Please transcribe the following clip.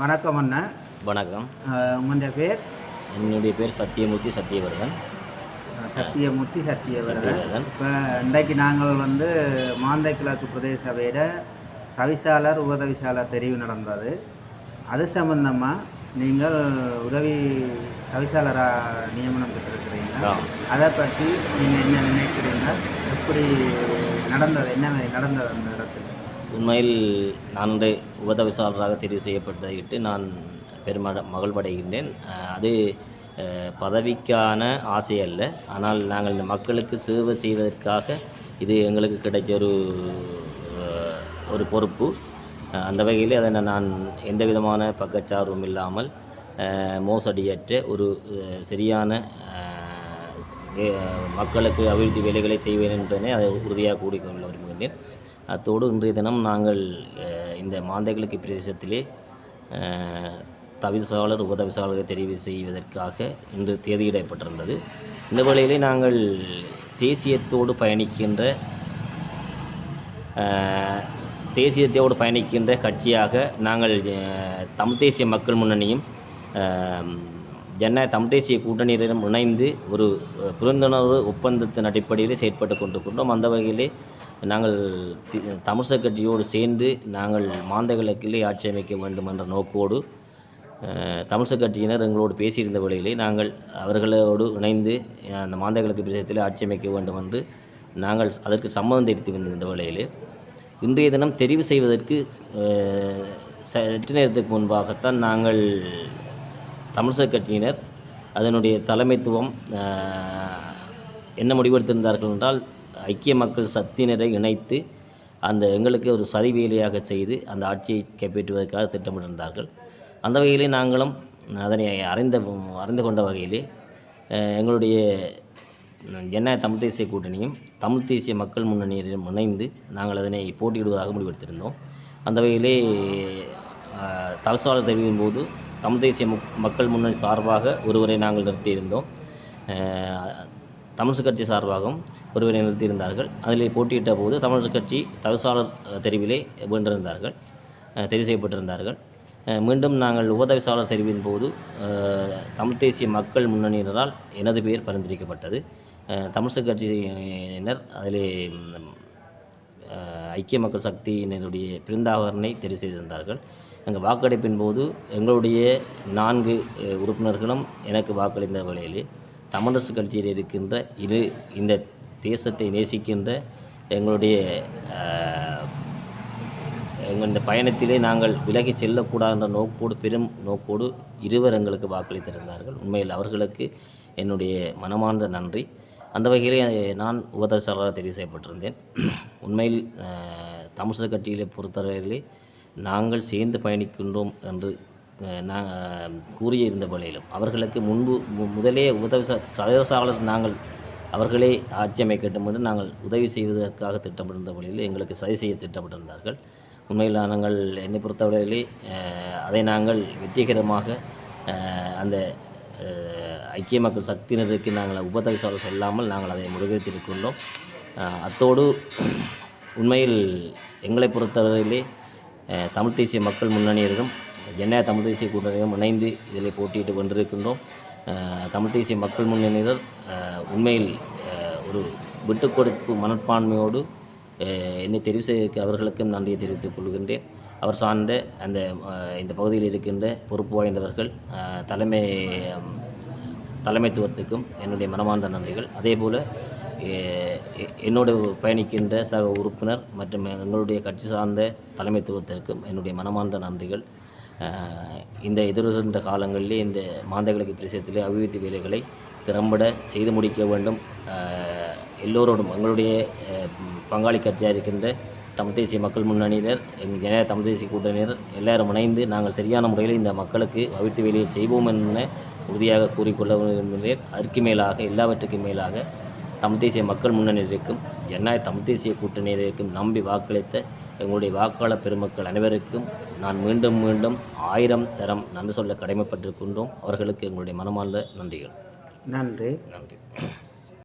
வணக்கம் அண்ணா. வணக்கம். உங்களுடைய பேர்? என்னுடைய பேர் சத்தியமூர்த்தி சத்தியவர்தன். சத்தியமூர்த்தி சத்தியவரதன். இப்போ இன்றைக்கு நாங்கள் வந்து மாந்தை கிழக்கு பிரதேச சபையிட தவிசாளர் உபதவிசாளர் தெரிவு நடந்தது. அது சம்பந்தமாக நீங்கள் உதவி தவிசாளராக நியமனம் பெற்றிருக்கிறீங்க. அதை பற்றி நீங்கள் என்ன நினைக்கிறீங்க? எப்படி நடந்தது? என்ன மாதிரி நடந்தது அந்த இடத்துல? உண்மையில் நான் இன்று உபதவிசாளராக தெரிவு செய்யப்பட்டதையிட்டு நான் பெருமட மகிழ்வடைகின்றேன். அது பதவிக்கான ஆசை அல்ல. ஆனால் நாங்கள் இந்த மக்களுக்கு சேவை செய்வதற்காக இது எங்களுக்கு கிடைச்ச ஒரு ஒரு பொறுப்பு. அந்த வகையில் அதை நான் எந்த விதமான பக்கச்சார்பும் இல்லாமல் மோசடியற்ற ஒரு சரியான மக்களுக்கு அபிவிருத்தி வேலைகளை செய்வேன் என்பதனை அதை உறுதியாக கூறிக்கொள்ள விரும்புகின்றேன். அத்தோடு இன்றைய தினம் நாங்கள் இந்த மாந்தைகளுக்கு பிரதேசத்திலே தவிசாளர் உபதவிசாளரை தெரிவு செய்வதற்காக இன்று தேதியிடப்பட்டிருந்தது இந்த வேளையிலே நாங்கள் தேசியத்தோடு பயணிக்கின்ற தேசியத்தோடு பயணிக்கின்ற கட்சியாக நாங்கள் தமிழ் தேசிய மக்கள் முன்னணியும் அஹ், தமிழ் தேசிய கூட்டணியிடம் இணைந்து ஒரு புரிந்துணர்வு ஒப்பந்தத்தின் அடிப்படையில் செயற்பட்டு கொண்டிருக்கின்றோம். அந்த வகையிலே நாங்கள் தி- தமிழ்ச கட்சியோடு சேர்ந்து நாங்கள் மாந்த கிழக்கிலே ஆட்சி அமைக்க வேண்டும் என்ற நோக்கோடு அஹ், தமிழ்ச கட்சியினர் எங்களோடு பேசியிருந்த வேளையிலே நாங்கள் அவர்களோடு இணைந்து அந்த மாந்த கிழக்கு பிரதேசத்தில் ஆட்சி அமைக்க வேண்டும் என்று நாங்கள் அதற்கு சம்மதம் தெரிவித்து வந்திருந்த வேளையிலே இன்றைய தினம் தெரிவு செய்வதற்கு சற்று நேரத்துக்கு முன்பாகத்தான் நாங்கள் தமிழ்சர் கட்சியினர் அதனுடைய தலைமைத்துவம் என்ன முடிவெடுத்திருந்தார்கள் என்றால் ஐக்கிய மக்கள் சக்தியினரை இணைத்து அந்த எங்களுக்கு ஒரு சதிவேலியாக செய்து அந்த ஆட்சியை கைப்பற்றுவதற்காக திட்டமிட்டிருந்தார்கள். அந்த வகையிலே நாங்களும் அதனை அறிந்த அறிந்து கொண்ட வகையிலே எங்களுடைய ஜனநாயக தமிழ் தேசிய கூட்டணியும் தமிழ் தேசிய மக்கள் முன்னணியிடம் இணைந்து நாங்கள் அதனை போட்டியிடுவதாக முடிவெடுத்திருந்தோம். அந்த வகையிலே தலசாளர் தெரிவிக்கும் போது தமிழ் தேசிய மக்கள் முன்னணி சார்பாக ஒருவரை நாங்கள் நிறுத்தியிருந்தோம். தமிழ் தமிழ்சு கட்சி சார்பாகவும் ஒருவரை நிறுத்தியிருந்தார்கள். அதில் போட்டியிட்ட போது தமிழ்சு கட்சி தவிசாளர் தெரிவிலே வென்றிருந்தார்கள் தெரிவு செய்யப்பட்டிருந்தார்கள். மீண்டும் நாங்கள் உபதவிசாளர் தெரிவின் போது தமிழ் தேசிய மக்கள் முன்னணியினரால் எனது பெயர் பரிந்துரைக்கப்பட்டது. அஹ், கட்சியினர் அதிலே ஐக்கிய மக்கள் சக்தியினருடைய பிருந்தாகரனை தெரிவு செய்திருந்தார்கள். எங்கள் வாக்கெடுப்பின் போது எங்களுடைய நான்கு உறுப்பினர்களும் எனக்கு வாக்களித்த வேளையிலே தமிழரசு கட்சியில் இருக்கின்ற இரு இந்த தேசத்தை நேசிக்கின்ற எங்களுடைய எங்கள் இந்த பயணத்திலே நாங்கள் விலகிச் செல்லக்கூடாதுன்ற நோக்கோடு பெரும் நோக்கோடு இருவர் எங்களுக்கு வாக்களித்திருந்தார்கள். உண்மையில் அவர்களுக்கு என்னுடைய மனமார்ந்த நன்றி. அந்த வகையிலே நான் உபதேசாளராக தெரிவு செய்யப்பட்டிருந்தேன். உண்மையில் அஹ், தமிழர் கட்சியிலே பொறுத்தவரையிலே நாங்கள் சேர்ந்து பயணிக்கின்றோம் என்று நான் கூறிய கூறியிருந்த வேளையிலும் அவர்களுக்கு முன்பு மு- முதலே உதவி சதவீசாளர் நாங்கள் அவர்களே ஆட்சி அமைக்கட்டும் என்று நாங்கள் உதவி செய்வதற்காக திட்டமிட்டிருந்த வழியில் எங்களுக்கு சதி செய்ய திட்டமிட்டிருந்தார்கள். உண்மையில் நாங்கள் என்னை பொறுத்தவரையிலே அதை நாங்கள் வெற்றிகரமாக அந்த ஐக்கிய மக்கள் சக்தியினருக்கு நாங்கள் உபதவிசாளர் செல்லாமல் நாங்கள் அதை முடிவெடுத்திருக்கின்றோம் அத்தோடு உண்மையில் எங்களை பொறுத்தவரையிலே தமிழ் தேசிய மக்கள் முன்னணியரும் என்ன தமிழ் தேசிய கூட்டணியும் இணைந்து இதில் போட்டியிட்டு கொண்டிருக்கின்றோம். தமிழ் தேசிய மக்கள் முன்னணியினர் உண்மையில் ஒரு விட்டுக் கொடுப்பு மனப்பான்மையோடு என்னை தெரிவு செய்ய அவர்களுக்கும் நன்றியை தெரிவித்துக் கொள்கின்றேன். அவர் சார்ந்த அந்த இந்த பகுதியில் இருக்கின்ற பொறுப்பு வாய்ந்தவர்கள் தலைமை தலைமைத்துவத்துக்கும் என்னுடைய மனமார்ந்த நன்றிகள். அதேபோல் என்னோடு பயணிக்கின்ற சக உறுப்பினர் மற்றும் எங்களுடைய கட்சி சார்ந்த தலைமைத்துவத்திற்கும் என்னுடைய மனமார்ந்த நன்றிகள். இந்த எதிர்கின்ற காலங்களிலே இந்த மாந்தகிழக்கு பிரதேசத்திலே அபிவிருத்தி வேலைகளை திறம்பட செய்து முடிக்க வேண்டும். எல்லோரோடும் எங்களுடைய பங்காளி கட்சியாக இருக்கின்ற தமிழ் தேசிய மக்கள் முன்னணியினர் எங்கள் தமிழ் தேசிய கூட்டணியினர் எல்லாரும் இணைந்து நாங்கள் சரியான முறையில் இந்த மக்களுக்கு அபிவிருத்தி வேலையை செய்வோம் என உறுதியாக கூறிக்கொள்ள விரும்புகிறேன். அதற்கு மேலாக எல்லாவற்றுக்கும் மேலாக தமிழ் தேசிய மக்கள் முன்னணியிற்கும் ஜனநாயக தமிழ் தேசிய கூட்டணியிற்கும் நம்பி வாக்களித்த எங்களுடைய வாக்காளர் பெருமக்கள் அனைவருக்கும் நான் மீண்டும் மீண்டும் ஆயிரம் தரம் நன்றி சொல்ல கடமைப்பட்டிருக்கின்றோம். அவர்களுக்கு எங்களுடைய மனமார்ந்த நன்றிகள். நன்றி. நன்றி.